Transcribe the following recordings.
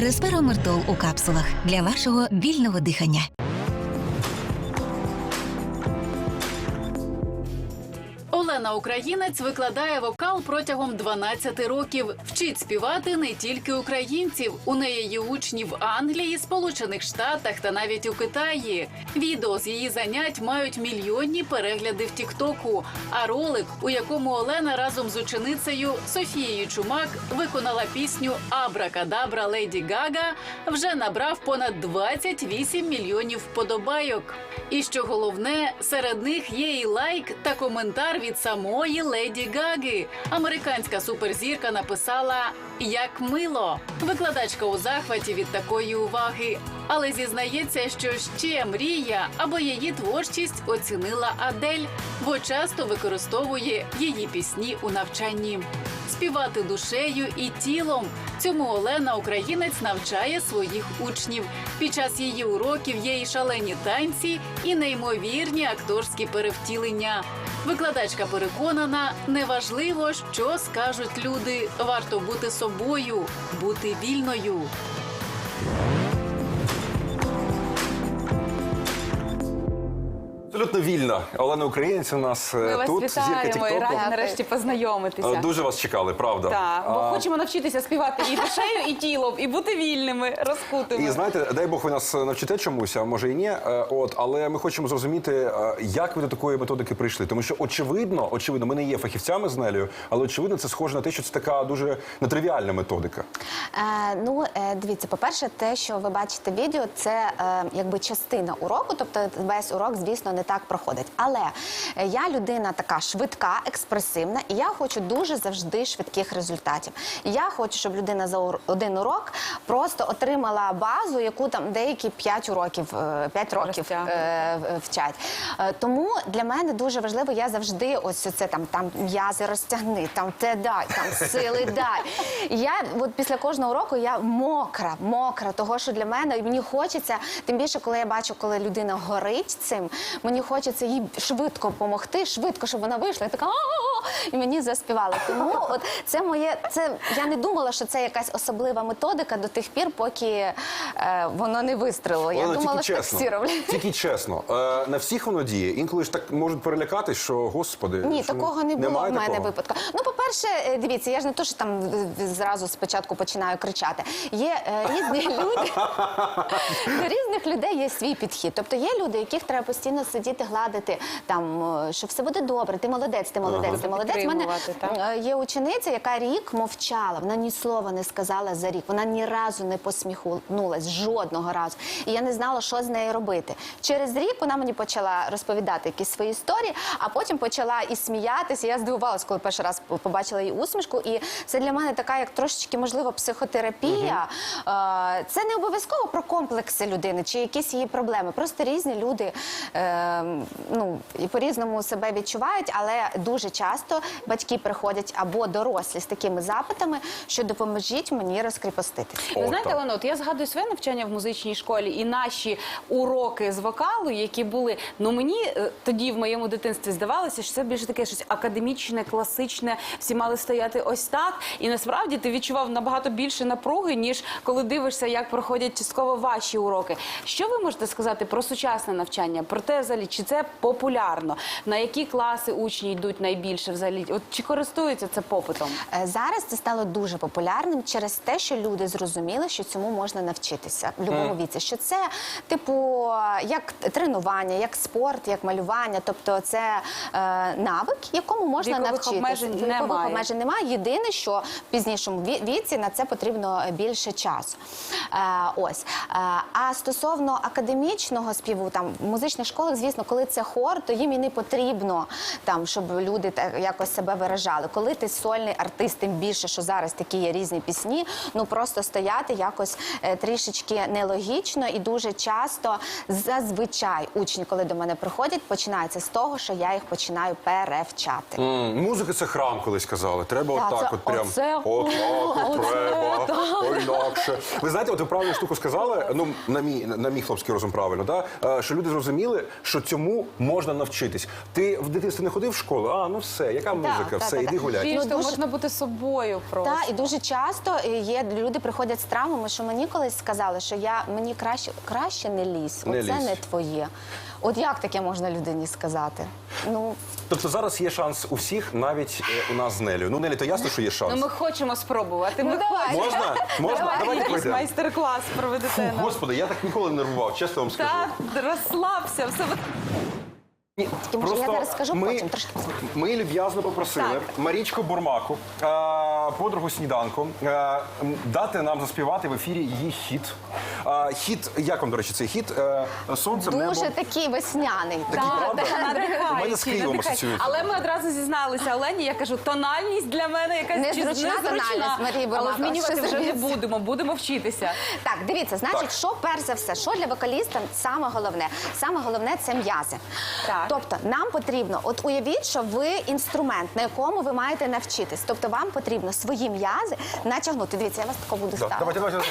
Респиромертол у капсулах для вашого вільного дихання. Олена Українець викладає вокал протягом 12 років. Вчить співати не тільки українців. У неї є учні в Англії, Сполучених Штатах та навіть у Китаї. Відео з її занять мають мільйонні перегляди в Тіктоку. А ролик, у якому Олена разом з ученицею Софією Чумак виконала пісню Абракадабра Леді Гага, вже набрав понад 28 мільйонів вподобайок. І що головне, серед них є і лайк та коментар від самої леді Гаги. Американська суперзірка написала як мило. Викладачка у захваті від такої уваги, але зізнається, що ще мрія або її творчість оцінила Адель, бо часто використовує її пісні у навчанні. Співати душею і тілом. Цьому Олена Українець навчає своїх учнів. Під час її уроків є і шалені танці, і неймовірні акторські перевтілення. Викладачка переконана, неважливо, що скажуть люди. Варто бути собою, бути вільною. Абсолютно вільно. Олена Українець у нас е, Ми вас тут, зірка вітаємо і раді нарешті познайомитися. Е, Дуже вас чекали, правда. Так, бо А, хочемо навчитися співати і душею, і тілом, і бути вільними, розкутими. І знаєте, дай Бог ви нас навчите чомусь, а може і ні. Е, От, але ми хочемо зрозуміти, е, як ви до такої методики прийшли. Тому що очевидно, очевидно, ми не є фахівцями з Нелею, але очевидно, це схоже на те, що це така дуже нетривіальна методика. Е, ну, е, дивіться, по-перше, те, що ви бачите відео, це е, якби частина уроку, тобто весь урок, звісно, не так проходить. Але е, я людина така швидка, експресивна, і я хочу дуже завжди швидких результатів. І я хочу, щоб людина за один урок просто отримала базу, яку там деякі 5 уроків, 5 років е, вчать. Е, Тому для мене дуже важливо, я завжди ось це там, там м'язи розтягни, там те дай, там сили дай. Я от після кожного уроку я мокра, мокра, того що для мене і мені хочеться, тим більше, коли я бачу, коли людина горить цим, мені хочеться їй швидко допомогти, швидко, щоб вона вийшла. Я така! І мені заспівала. Тому от це моє, це я не думала, що це якась особлива методика до тих пір, поки е, воно не вистрелило. Я Олена, думала, що так чесно, всі роблять. тільки чесно. Е, на всіх воно діє. Інколи ж так можуть перелякатись, що господи, Ні, що такого не було немає в мене такого? випадку. Ну, по-перше, е, дивіться, я ж не то, що там е, зразу спочатку починаю кричати. Є е, різні люди. До різних людей є свій підхід. Тобто є люди, яких треба постійно сидіти, гладити, там, е, що все буде добре, ти молодець, ти молодець, ти молодець. У мене так. е, є учениця, яка рік мовчала, вона ні слова не сказала за рік, вона ні разу не посміхнулась, жодного разу. І я не знала, що з нею робити. Через рік вона мені почала розповідати якісь свої історії, а потім почала і сміятися. Я здивувалась, коли перший раз побачила її усмішку. І це для мене така, як трошечки, можливо, психотерапія. Е, Це не обов'язково про комплекси людини чи якісь її проблеми. Просто різні люди е, ну, і по-різному себе відчувають, але дуже часто батьки приходять або дорослі з такими запитами, що допоможіть мені розкріпоститися. Ви знаєте. Олено, от я згадую своє навчання в музичній школі і наші уроки з вокалу, які були. Ну мені е, тоді в моєму дитинстві здавалося, що це більше таке щось академічне, класичне. Всі мали стояти ось так. І насправді ти відчував набагато більше напруги, ніж коли дивишся, як проходять частково ваші уроки. Що ви можете сказати про сучасне навчання? Про те, взагалі, чи це популярно? На які класи учні йдуть найбільше взагалі? От чи користуються це попитом? Е, Зараз це стало дуже популярним через те, що люди зрозуміли, що цьому можна навчитися в будь-якому віці. Що це, типу, як тренування, як спорт, як малювання. Тобто це е, навик, якому можна Вікових навчитися. обмежень Вікових немає. обмежень немає. Єдине, що в пізнішому ві- віці на це потрібно більше часу. Е, ось. Е, а стосовно академічного співу, там в музичних школах, звісно, коли це хор, то їм і не потрібно там, щоб люди так якось себе виражали. Коли ти сольний артист, тим більше, що зараз такі є різні пісні, ну просто стояти якось е, трішечки нелогічно і дуже часто зазвичай учні, коли до мене приходять, починається з того, що я їх починаю перевчати. М, Музика це храм, колись казали. Треба Так, отак, це от прям оце, отак от треба. Ой, інакше. Ви знаєте, от ви правильну штуку сказали. Ну на мій на мій хлопський розум правильно, да? Е, що люди зрозуміли, що цьому можна навчитись. Ти в дитинстві не ходив в школу? А ну все, яка музика, так, все, так, іди так. гуляй. Більш Ну, того, дуже- можна бути собою просто. Так, і дуже часто е, є люди приходять з травмами, що мені колись сказали, що я мені краще краще не лізь, Не оце лізь. не твоє. От як таке можна людині сказати? Ну Тобто зараз є шанс у всіх, навіть е, у нас з Нелею. Ну Нелі, то ясно, що є шанс. Ну ми хочемо спробувати. Ми давай. хочемо. Можна? Можна? Давай, Давайте якийсь пройдемо. майстер-клас проведете Фу, нам. господи, я так ніколи не нервував, чесно вам скажу. Так, розслабся, все. Тільки, може, я зараз скажу ми, потім, трошки. Ми люб'язно попросили Так. Марічку Бурмаку, е, подругу сніданку, е, дати нам заспівати в ефірі її хіт. Е, хіт, як вам, до речі, цей хіт? Е, Сонце, небо. дуже такий весняний. Такий, Так, правда? У мене з Києвом асоціюється. Але ми одразу зізналися Олені, я кажу, тональність для мене якась Незручна чи- незручна. тональність, Марії Але змінювати що вже не зробити? будемо, будемо вчитися. Так, дивіться, значить, Так. що перш за все, що для вокаліста саме головне? Саме головне це м'язи. Так. Тобто нам потрібно, от уявіть, що ви інструмент, на якому ви маєте навчитись. Тобто вам потрібно свої м'язи натягнути. Дивіться, я вас тако буду ставити. Давайте, давайте.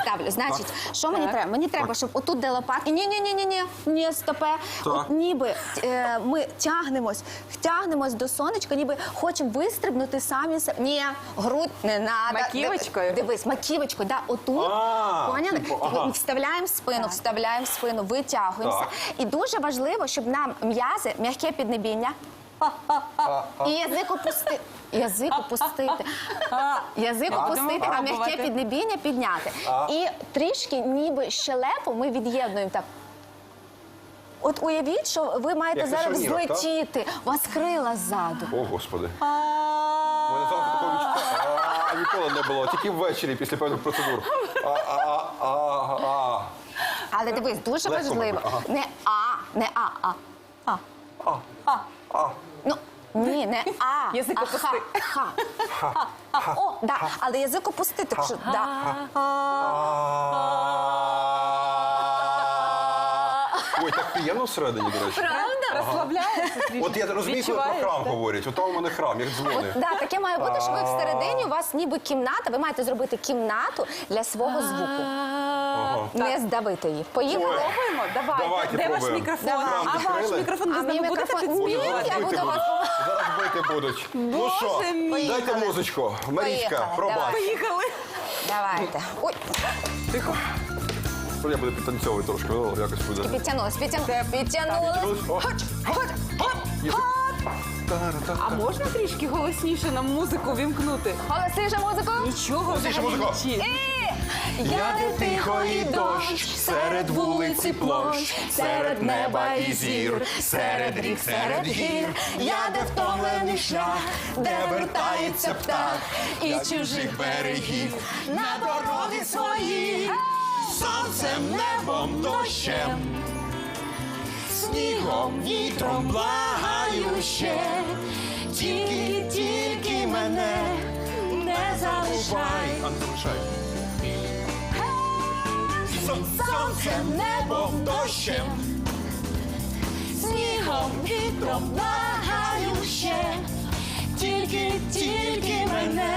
Ставлю. Значить, що мені треба? Мені треба, щоб отут де лопатки. Ні, ні, ні, ні, ні, ні, стопе. От ніби е, ми тягнемось, тягнемось до сонечка, ніби хочемо вистрибнути самі себе. Ні, грудь не надо. Маківочкою? Дивись, маківочкою, да, отут. А, Поняли? типу, ага. Вставляємо спину, вставляємо в спину, витягуємося. Так. І дуже важливо, щоб нам м'язи, м'яке піднебіння. І язик опустити. Язик опустити. Язик опустити, а м'яке піднебіння підняти. І трішки ніби щелепу ми від'єднуємо так. От уявіть, що ви маєте Як зараз шарнірах, так? злетіти. У вас крила ззаду. О, господи. У мене зранку такого відчуття а, ніколи не було, тільки ввечері після певних процедур. А, а, а, а. Але дивись, дуже Легко, важливо. мабуть, ага. Не а, не а, а. А. А, а. Ну, ні, не а. Язик а опусти. Ха. ха. А, о, да. Але язик опусти, так що, да. Ой, так приємно всередині, до речі. Правда? Розслабляється трішки. От я розумію, коли про храм так? говорять. Ото у мене храм, як дзвони. Да, таке має бути, що ви всередині у вас ніби кімната. Ви маєте зробити кімнату для свого звуку. Не здавити її. Поїхали. Пробуємо? Давайте. Давайте Де ваш пробуємо. мікрофон? Давай. А ваш мікрофон ви А з мій нами будете мікрофон? Боже, Ні, зараз я бити буду будуть. вас- Зараз бити будуть. Ну що, Боже мій. дайте музичку. Марічка, Поїхали, пробач. давай. Поїхали. Давайте. Ой, Тихо. Я буду підтанцьовувати трошки, ну, якось буде. підтягнулась, підтягнулась. Підтягнулась. Хоч, хоч, хоч. Язик. А можна трішки голосніше нам музику вімкнути? Голосніше музику. Нічого Голосніше взагалі музику. не чути. Я де тихо і дощ, серед вулиці площ, серед неба і зір, серед рік, серед гір. Я де втомлений шлях, де вертається птах, і чужих берегів. на дороги свої, сонцем, небом, дощем, снігом, вітром благаю ще, тільки, тільки мене не залишай. Залишай. Сонцем, небом, дощем, снігом, вітром благаю ще, тільки, тільки мене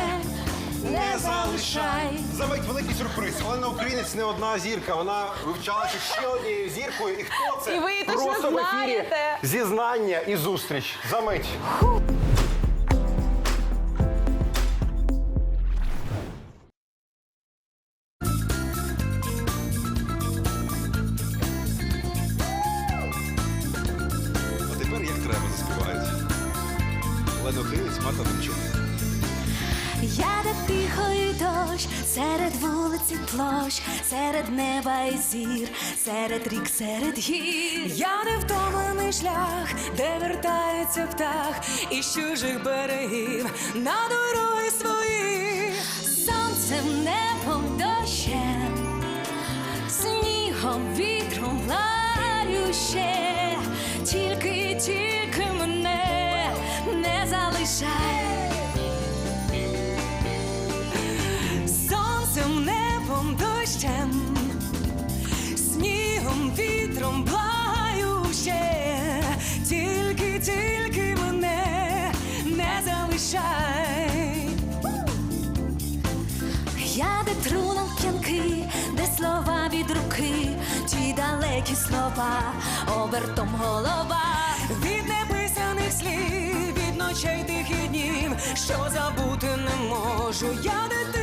не залишай. За мить великий сюрприз. Олена Українець не одна зірка. Вона вивчалася ще однією зіркою. І хто це? І ви точно Просто в ефірі знаєте. зізнання і зустріч. За мить. Українець, Марта Демчук. Я де тихий дощ, серед вулиці площ, серед неба і зір, серед рік, серед гір. Я не втомлений шлях, де вертається птах із чужих берегів на дороги свої. Сонцем, небом, не залишай. Сонцем, небом, дощем, снігом, вітром благаю ще, тільки, тільки мене не залишай. Я де трунам п'янки, де слова від руки, ті далекі слова, обертом голова. Від неписаних слів, ночей тих і днів, що забути не можу. Я де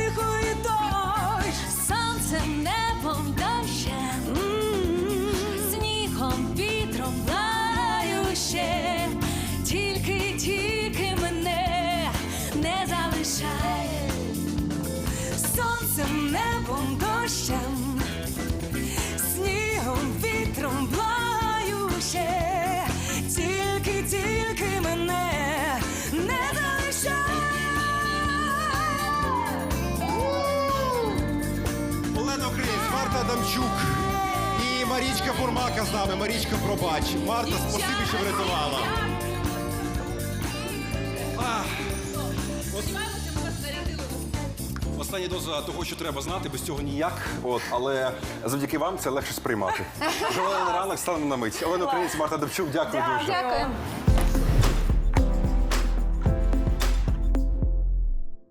Бурмака з нами. Марічка, пробач. Марта, спасибі, що врятувала. Остання доза того, що треба знати, без цього ніяк. От, але завдяки вам це легше сприймати. Вже на ранок станемо на мить. Олена Українець, Марта Давчук, дякую дуже. Дякую.